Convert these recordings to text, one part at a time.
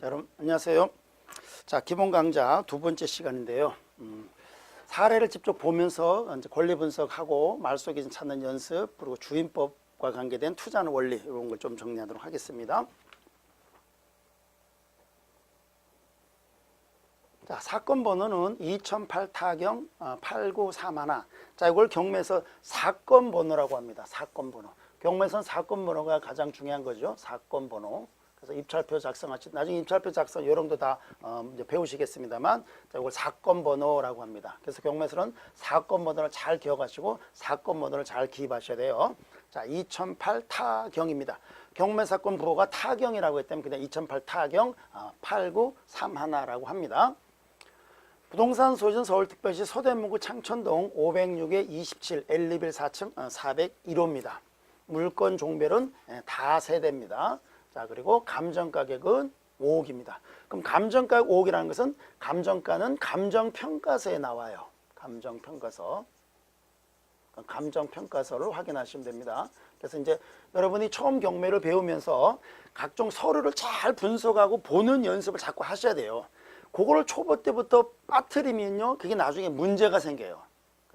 자, 여러분 안녕하세요. 자 기본 강좌 두 번째 시간인데요. 음, 사례를 직접 보면서 이제 권리 분석하고 말 속에 찾는 연습 그리고 주인법과 관계된 투자하는 원리 이런 걸 좀 정리하도록 하겠습니다. 자 사건 번호는 2008 타경 8931. 자 이걸 경매에서 사건 번호라고 합니다. 사건 번호. 경매에서는 사건 번호가 가장 중요한 거죠. 사건 번호. 그래서 입찰표 작성하시 나중에 입찰표 작성 요령도 다 어, 이제 배우시겠습경입니다만 자, 이걸 사건 번호라고 합니다. 그래서 경매에서는 사건 번호를 잘 기억하시고 사건 번호를 잘 기입하셔야 돼요. 자, 2008 타경입니다. 경매 사건 부호가 타경이라고 했다면 그냥 2008 타경 어, 8931라고 합니다. 부동산 소유는 서울특별시 서대문구 창천동 506에 27 L21 4층 401호입니다. 물건 종별은 예, 다 세대입니다. 자 그리고 감정 가격은 5억입니다. 그럼 감정 가격 5억이라는 것은 감정가는 감정 평가서에 나와요. 감정 평가서. 감정 평가서를 확인하시면 됩니다. 그래서 이제 여러분이 처음 경매를 배우면서 각종 서류를 잘 분석하고 보는 연습을 자꾸 하셔야 돼요. 그거를 초보 때부터 빠뜨리면요, 그게 나중에 문제가 생겨요.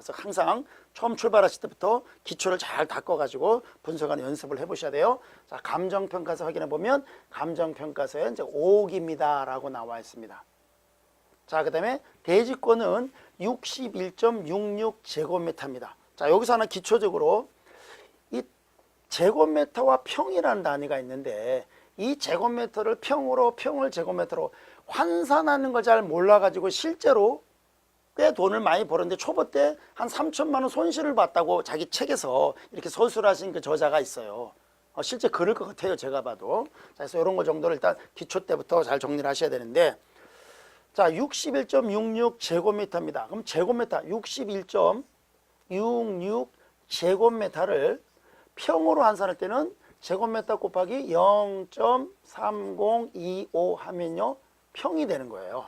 그래서 항상 처음 출발하실 때부터 기초를 잘 닦아가지고 분석하는 연습을 해보셔야 돼요. 자, 감정평가서 확인해 보면 감정평가서에 이제 5억입니다. 라고 나와 있습니다. 자, 그 다음에 대지권은 61.66 제곱미터입니다. 자, 여기서 하나 기초적으로 이 제곱미터와 평이라는 단위가 있는데 이 제곱미터를 평으로 평을 제곱미터로 환산하는 걸 잘 몰라가지고 실제로 꽤 돈을 많이 벌었는데 초보 때 한 3천만 원 손실을 봤다고 자기 책에서 이렇게 서술하신 그 저자가 있어요. 어, 실제 그럴 것 같아요. 제가 봐도. 자, 그래서 이런 거 정도를 일단 기초 때부터 잘 정리를 하셔야 되는데 자, 61.66 제곱미터입니다. 그럼 제곱미터 61.66 제곱미터를 평으로 환산할 때는 제곱미터 곱하기 0.3025 하면요. 평이 되는 거예요.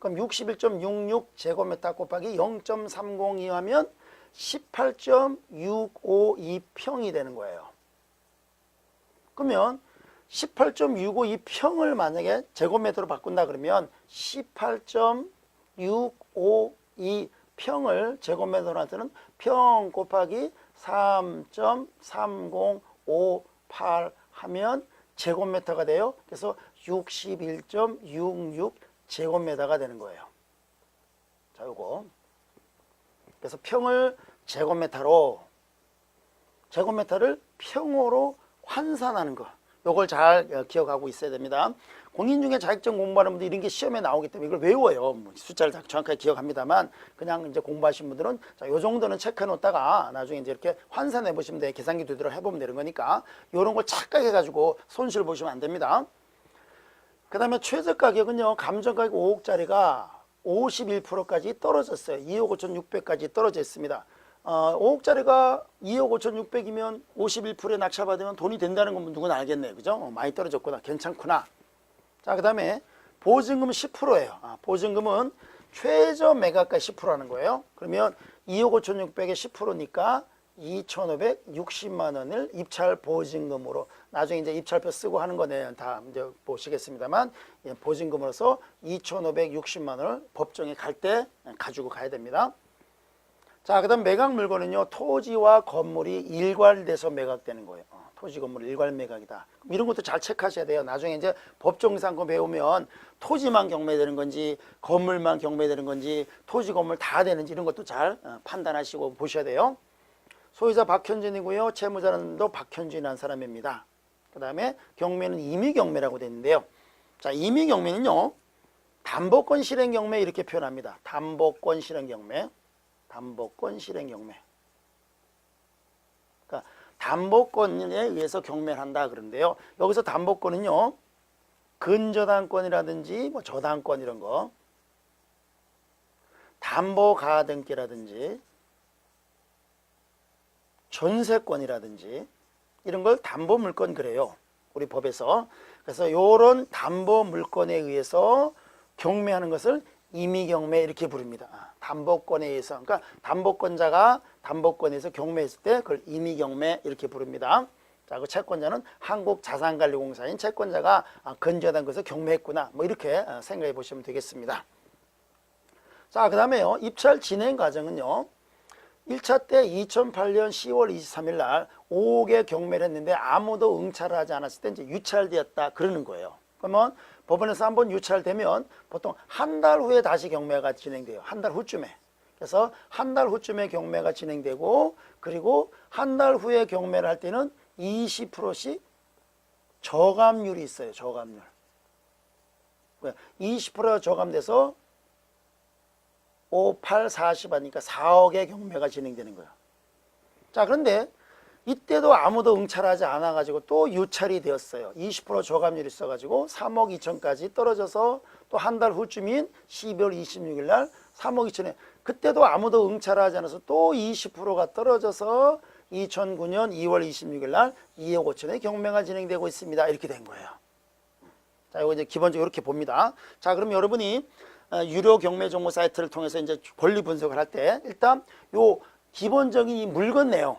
그럼 61.66 제곱미터 곱하기 0.302 하면 18.652 평이 되는 거예요. 그러면 18.652 평을 만약에 제곱미터로 바꾼다 그러면 18.652 평을 제곱미터로 하면 평 곱하기 3.3058 하면 제곱미터가 돼요. 그래서 61.66 제곱미터가 되는 거예요. 자, 요거. 그래서 평을 제곱미터로 제곱미터를 평으로 환산하는 거. 요걸 잘 어, 기억하고 있어야 됩니다. 공인 중에 자격증 공부하는 분들 이런 게 시험에 나오기 때문에 이걸 외워요. 뭐 숫자를 다 정확하게 기억합니다만 그냥 이제 공부하신 분들은 자, 요 정도는 체크해 놓다가 나중에 이제 이렇게 환산해 보시면 돼. 계산기 두드려 해 보면 되는 거니까 요런 걸 착각해 가지고 손실 보시면 안 됩니다. 그 다음에 최저 가격은요, 감정 가격 5억짜리가 51%까지 떨어졌어요. 2억 5,600까지 떨어져 있습니다. 어, 5억짜리가 2억 5,600이면 51%에 낙찰받으면 돈이 된다는 건 누구나 알겠네요. 그죠? 어, 많이 떨어졌구나. 괜찮구나. 자, 그 다음에 보증금은 10%예요. 아, 보증금은 최저 매각가 10%라는 거예요. 그러면 2억 5,600에 10%니까 2,560만 원을 입찰 보증금으로 나중에 이제 입찰표 쓰고 하는 거는 다 이제 보시겠습니다만 예, 보증금으로서 2,560만 원을 법정에 갈 때 가지고 가야 됩니다. 자, 그다음 매각 물건은요 토지와 건물이 일괄돼서 매각되는 거예요. 어, 토지 건물 일괄 매각이다. 이런 것도 잘 체크하셔야 돼요. 나중에 이제 법정상권 배우면 토지만 경매되는 건지 건물만 경매되는 건지 토지 건물 다 되는지 이런 것도 잘 어, 판단하시고 보셔야 돼요. 소유자 박현진이고요. 채무자는도 박현진이라는 사람입니다. 그 다음에 경매는 임의 경매라고 되어 있는데요. 자, 임의 경매는요. 담보권 실행 경매 이렇게 표현합니다. 담보권 실행 경매. 담보권 실행 경매. 그러니까 담보권에 의해서 경매를 한다 그런데요. 여기서 담보권은요. 근저당권이라든지 뭐 저당권 이런 거. 담보가등기라든지 전세권이라든지 이런 걸 담보 물건 그래요. 우리 법에서. 그래서 요런 담보 물건에 의해서 경매하는 것을 임의 경매 이렇게 부릅니다. 아, 담보권에 의해서. 그러니까 담보권자가 담보권에서 경매했을 때 그걸 임의 경매 이렇게 부릅니다. 자, 그 채권자는 한국 자산관리공사인 채권자가 아, 건조하다는 것을 경매했구나. 뭐 이렇게 어, 생각해 보시면 되겠습니다. 자, 그 다음에요. 입찰 진행 과정은요. 1차 때 2008년 10월 23일 날 5개 경매를 했는데 아무도 응찰을 하지 않았을 때 이제 유찰되었다 그러는 거예요. 그러면 법원에서 한번 유찰되면 보통 한 달 후에 다시 경매가 진행돼요. 한 달 후쯤에. 그래서 한 달 후쯤에 경매가 진행되고 그리고 한 달 후에 경매를 할 때는 20%씩 저감률이 있어요. 저감률. 20% 저감돼서 5, 8, 40 하니까 4억의 경매가 진행되는 거예요. 자, 그런데 이때도 아무도 응찰하지 않아가지고 또 유찰이 되었어요. 20% 저감률이 있어가지고 3억 2천까지 떨어져서 또 한 달 후쯤인 12월 26일 날 3억 2천에 그때도 아무도 응찰하지 않아서 또 20%가 떨어져서 2009년 2월 26일 날 2억 5천의 경매가 진행되고 있습니다. 이렇게 된 거예요. 자, 이거 이제 기본적으로 이렇게 봅니다. 자, 그럼 여러분이 어, 유료 경매 정보 사이트를 통해서 이제 권리 분석을 할 때 일단 요 기본적인 이 물건 내용,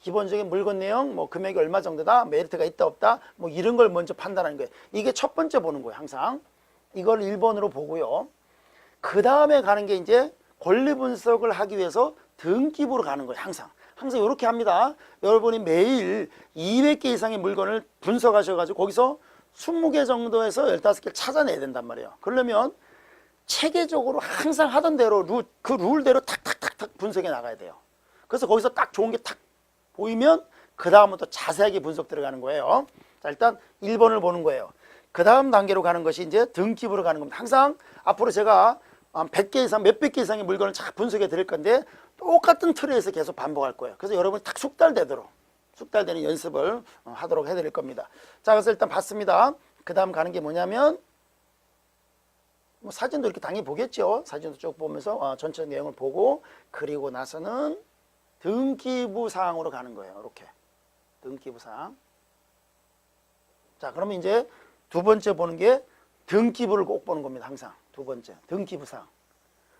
기본적인 물건 내용, 뭐 금액이 얼마 정도다, 메리트가 있다 없다, 뭐 이런 걸 먼저 판단하는 거예요. 이게 첫 번째 보는 거예요, 항상. 이걸 1번으로 보고요. 그 다음에 가는 게 이제 권리 분석을 하기 위해서 등기부로 가는 거예요, 항상. 항상 이렇게 합니다. 여러분이 매일 200개 이상의 물건을 분석하셔 가지고 거기서 20개 정도에서 15개를 찾아내야 된단 말이에요. 그러려면 체계적으로 항상 하던 대로 룰, 그 룰대로 탁탁탁탁 분석해 나가야 돼요. 그래서 거기서 딱 좋은 게 탁 보이면 그 다음부터 자세하게 분석 들어가는 거예요. 자, 일단 1번을 보는 거예요. 그 다음 단계로 가는 것이 이제 등기부로 가는 겁니다. 항상 앞으로 제가 한 100개 이상, 몇백 개 이상의 물건을 쫙 분석해 드릴 건데 똑같은 틀에서 계속 반복할 거예요. 그래서 여러분이 딱 숙달되도록, 숙달되는 연습을 어, 하도록 해드릴 겁니다. 자, 그래서 일단 봤습니다. 그 다음 가는 게 뭐냐면 뭐 사진도 이렇게 당연히 보겠죠. 사진도 쭉 보면서 어, 전체 내용을 보고 그리고 나서는 등기부 사항으로 가는 거예요. 이렇게 등기부 사항. 자, 그러면 이제 두 번째 보는 게 등기부를 꼭 보는 겁니다. 항상 두 번째 등기부 사항.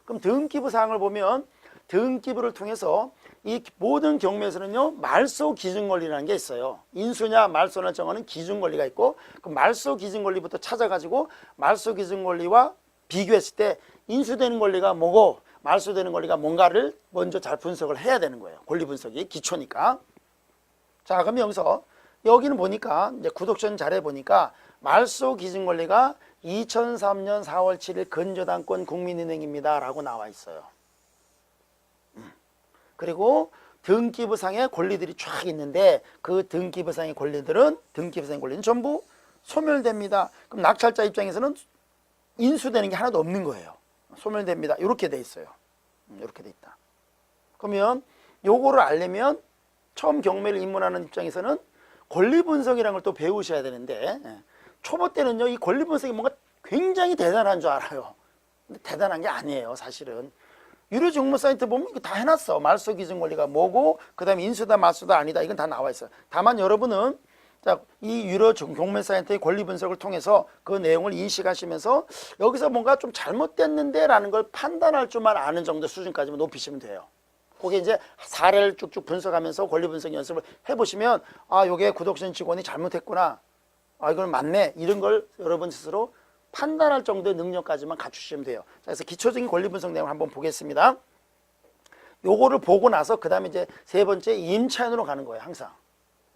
그럼 등기부 사항을 보면 등기부를 통해서 이 모든 경매에서는요 말소 기준 권리라는 게 있어요. 인수냐 말소냐 정하는 기준 권리가 있고 그 말소 기준 권리부터 찾아가지고 말소 기준 권리와 비교했을 때 인수되는 권리가 뭐고 말소되는 권리가 뭔가를 먼저 잘 분석을 해야 되는 거예요. 권리 분석이 기초니까. 자, 그럼 여기서 여기는 보니까 이제 구독전 잘해 보니까 말소 기준 권리가 2003년 4월 7일 건조당권 국민은행입니다라고 나와 있어요. 음. 그리고 등기부상의 권리들이 쫙 있는데 그 등기부상의 권리들은 등기부상의 권리는 전부 소멸됩니다. 그럼 낙찰자 입장에서는 인수되는 게 하나도 없는 거예요. 소멸됩니다. 이렇게 돼 있어요. 음, 이렇게 돼 있다. 그러면 요거를 알려면 처음 경매를 입문하는 입장에서는 권리 분석이라는 걸 또 배우셔야 되는데 예. 초보 때는요 이 권리 분석이 뭔가 굉장히 대단한 줄 알아요. 근데 대단한 게 아니에요 사실은. 유료 정보 사이트 보면 이거 다 해놨어. 말소 기준 권리가 뭐고 그다음에 인수다 말소다 아니다 이건 다 나와 있어요. 다만 여러분은 자, 이 유료 경매 사이트의 권리 분석을 통해서 그 내용을 인식하시면서 여기서 뭔가 좀 잘못됐는데 라는 걸 판단할 줄만 아는 정도 수준까지만 높이시면 돼요. 그게 이제 사례를 쭉쭉 분석하면서 권리 분석 연습을 해보시면 아, 요게 구독신 직원이 잘못했구나. 아, 이걸 맞네. 이런 걸 여러분 스스로 판단할 정도의 능력까지만 갖추시면 돼요. 자, 그래서 기초적인 권리 분석 내용을 한번 보겠습니다. 요거를 보고 나서 그 다음에 이제 세 번째 임차인으로 가는 거예요. 항상.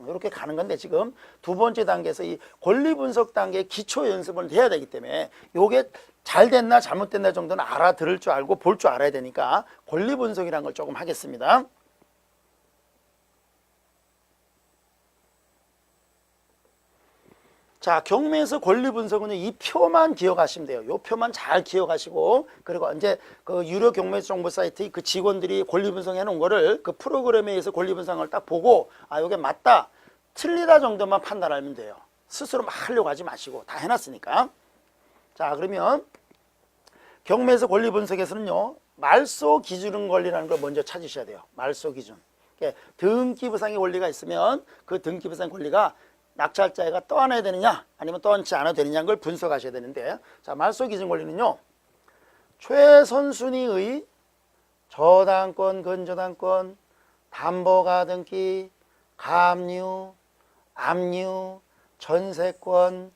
이렇게 가는 건데 지금 두 번째 단계에서 이 권리 분석 단계 기초 연습을 해야 되기 때문에 요게 잘 됐나 잘못됐나 정도는 알아들을 줄 알고 볼 줄 알아야 되니까 권리 분석이라는 걸 조금 하겠습니다. 자, 경매에서 권리 분석은 이 표만 기억하시면 돼요. 요 표만 잘 기억하시고, 그리고 이제 그 유료 경매 정보 사이트 그 직원들이 권리 분석해 놓은 거를 그 프로그램에 의해서 권리 분석을 딱 보고, 아, 요게 맞다, 틀리다 정도만 판단하면 돼요. 스스로 막 하려고 하지 마시고, 다 해놨으니까. 자, 그러면 경매에서 권리 분석에서는요, 말소 기준 권리라는 걸 먼저 찾으셔야 돼요. 말소 기준. 등기부상의 권리가 있으면 그 등기부상 권리가 낙찰자가 떠안아야 되느냐? 아니면 떠안지 않아도 되느냐는 걸 분석하셔야 되는데 자 말소 기준 권리는요 최선순위의 저당권, 근저당권, 담보가등기, 감유, 압류, 전세권,